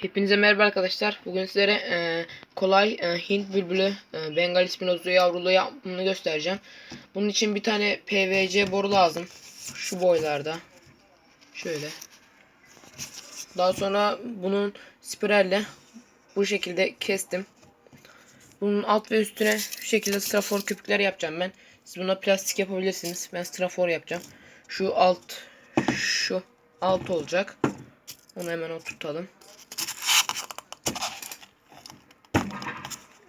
Hepinize merhaba arkadaşlar. Bugün sizlere e, kolay e, Hint bülbülü e, Bengal ispinozu yavrulu yapımını göstereceğim. Bunun için bir tane PVC boru lazım. Şu boylarda. Şöyle. Daha sonra bunun spiralle bu şekilde kestim. Bunun alt ve üstüne şu şekilde strafor köpükler yapacağım ben. Siz buna plastik yapabilirsiniz. Ben strafor yapacağım. Şu alt şu alt olacak. Onu hemen oturtalım.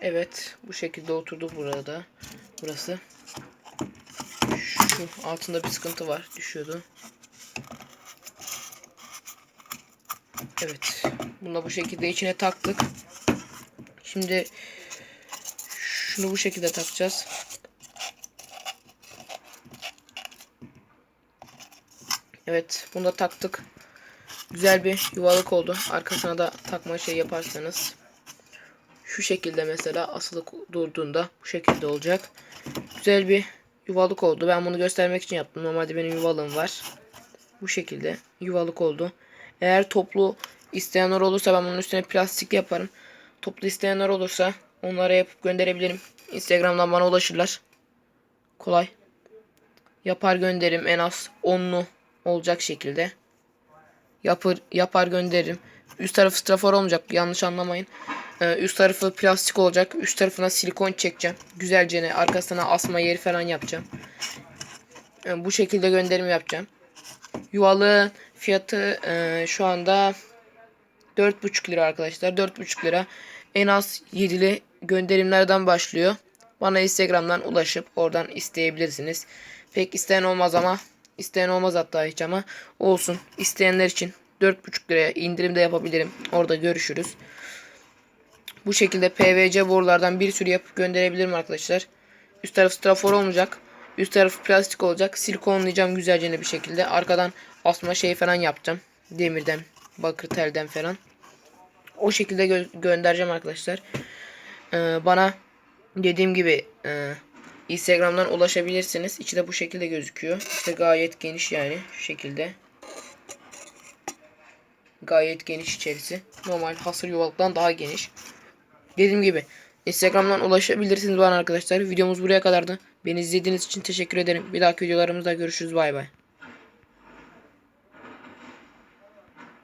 Evet bu şekilde oturdu burada. Burası. Şu altında bir sıkıntı var. Düşüyordu. Evet. Bunu da bu şekilde içine taktık. Şimdi şunu bu şekilde takacağız. Evet bunu da taktık. Güzel bir yuvalık oldu. Arkasına da takma şey yaparsanız şu şekilde mesela asılı durduğunda bu şekilde olacak. Güzel bir yuvalık oldu. Ben bunu göstermek için yaptım. Normalde benim yuvalığım var. Bu şekilde yuvalık oldu. Eğer toplu isteyenler olursa ben bunun üstüne plastik yaparım. Toplu isteyenler olursa onlara yapıp gönderebilirim. Instagram'dan bana ulaşırlar. Kolay. Yapar gönderirim en az 10'lu olacak şekilde. Yapar, yapar gönderirim. Üst tarafı strafor olmayacak yanlış anlamayın. Ee, üst tarafı plastik olacak. Üst tarafına silikon çekeceğim. Güzelce ne arkasına asma yeri falan yapacağım. Ee, bu şekilde gönderim yapacağım. Yuvalı fiyatı e, şu anda 4,5 lira arkadaşlar. 4,5 lira. En az 7'li gönderimlerden başlıyor. Bana Instagram'dan ulaşıp oradan isteyebilirsiniz. Pek isteyen olmaz ama isteyen olmaz hatta hiç ama olsun. İsteyenler için 4,5 liraya indirim de yapabilirim. Orada görüşürüz. Bu şekilde PVC borulardan bir sürü yapıp gönderebilirim arkadaşlar. Üst taraf strafor olmayacak. Üst tarafı plastik olacak. Silikonlayacağım güzelce bir şekilde. Arkadan asma şey falan yapacağım. Demirden, bakır telden falan. O şekilde gö göndereceğim arkadaşlar. Ee, bana dediğim gibi e, Instagram'dan ulaşabilirsiniz. İçi de bu şekilde gözüküyor. İşte gayet geniş yani şu şekilde. Gayet geniş içerisi. Normal hasır yuvalıktan daha geniş. Dediğim gibi Instagram'dan ulaşabilirsiniz bana arkadaşlar. Videomuz buraya kadardı. Beni izlediğiniz için teşekkür ederim. Bir dahaki videolarımızda görüşürüz. Bay bay.